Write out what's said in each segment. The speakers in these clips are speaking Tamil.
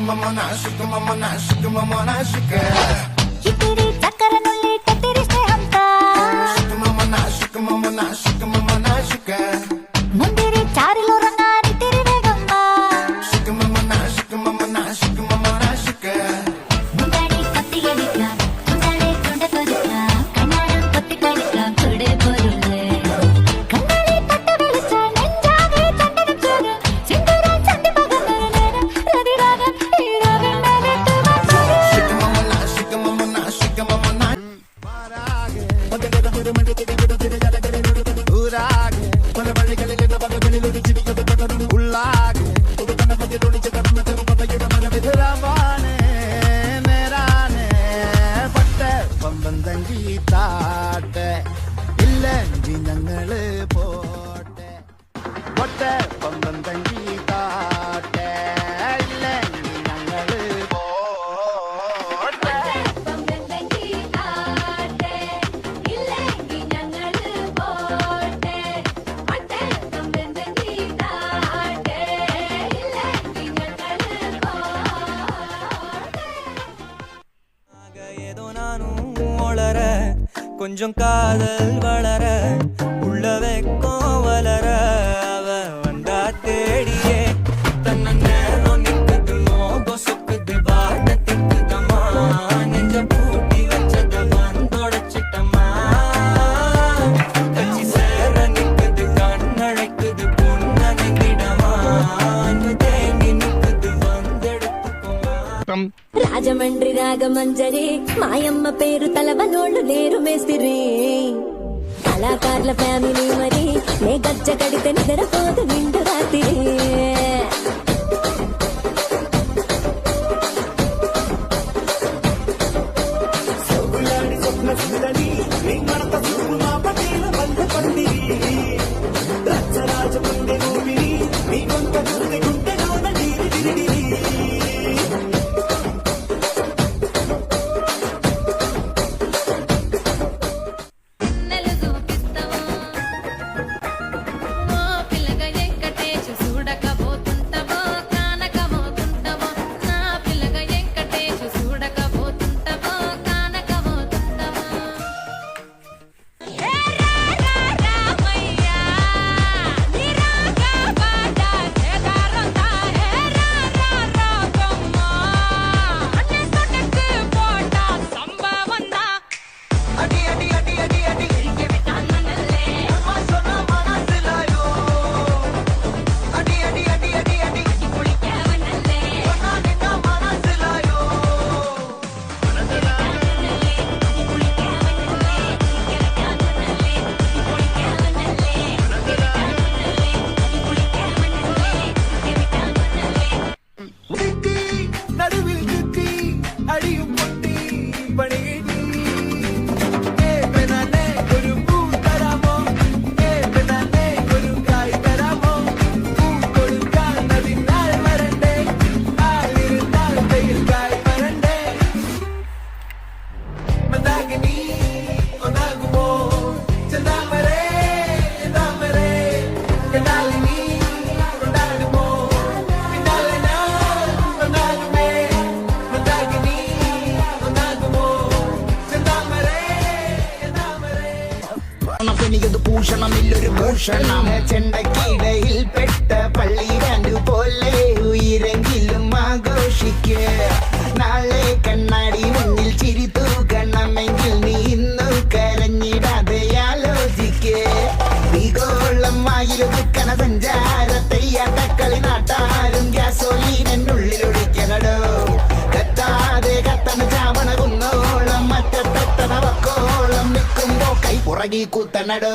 mamona, sugar mamona, sugar mamona, sugar. ये तेरी टक्कर को लेकर तेरे से हमका. Sugar mamona, sugar mamona, sugar mamona. താട്ടെ ഇല്ലെങ്കിൽ ഞങ്ങള് പോ கொஞ்சம் காதல் வளர రాజమండ్రి రాగమంజరి మాయమ్మ పేరు తలవనోళ్ళు లేరు మేస్తిరి కళాకారుల ఫ్యామిలీ మరి నే గజ్జ కడితే నిద్రపోదు నిండు ഒരു ഭൂഷണം ചെണ്ടക്കിടയിൽ പെട്ട പള്ളി രണ്ടു പോലെ ഉയരെങ്കിലും ആഘോഷിക്കുക നാളെ കണ്ണാടി മുന്നിൽ ചിരി തൂക്കണമെങ്കിൽ നീ ഇന്നു കരഞ്ഞിടാതെ ആലോചിക്കേ വിഗോളം ആയിരക്കണ സഞ്ചാരത്തെ അട്ടക്കളി നാട്ടാരും ഗ്യാസോലീനുള്ളിലൊഴിക്കണടോ കത്താതെ കത്തണ ചാവണ കുന്നോളം മറ്റത്തെത്തണ വക്കോളം നിൽക്കുമ്പോ കൈ പുറകി കുത്തണടോ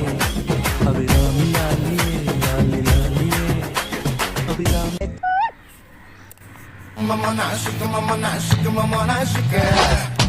mama, not sugar, mama, not sugar, mama, not sugar.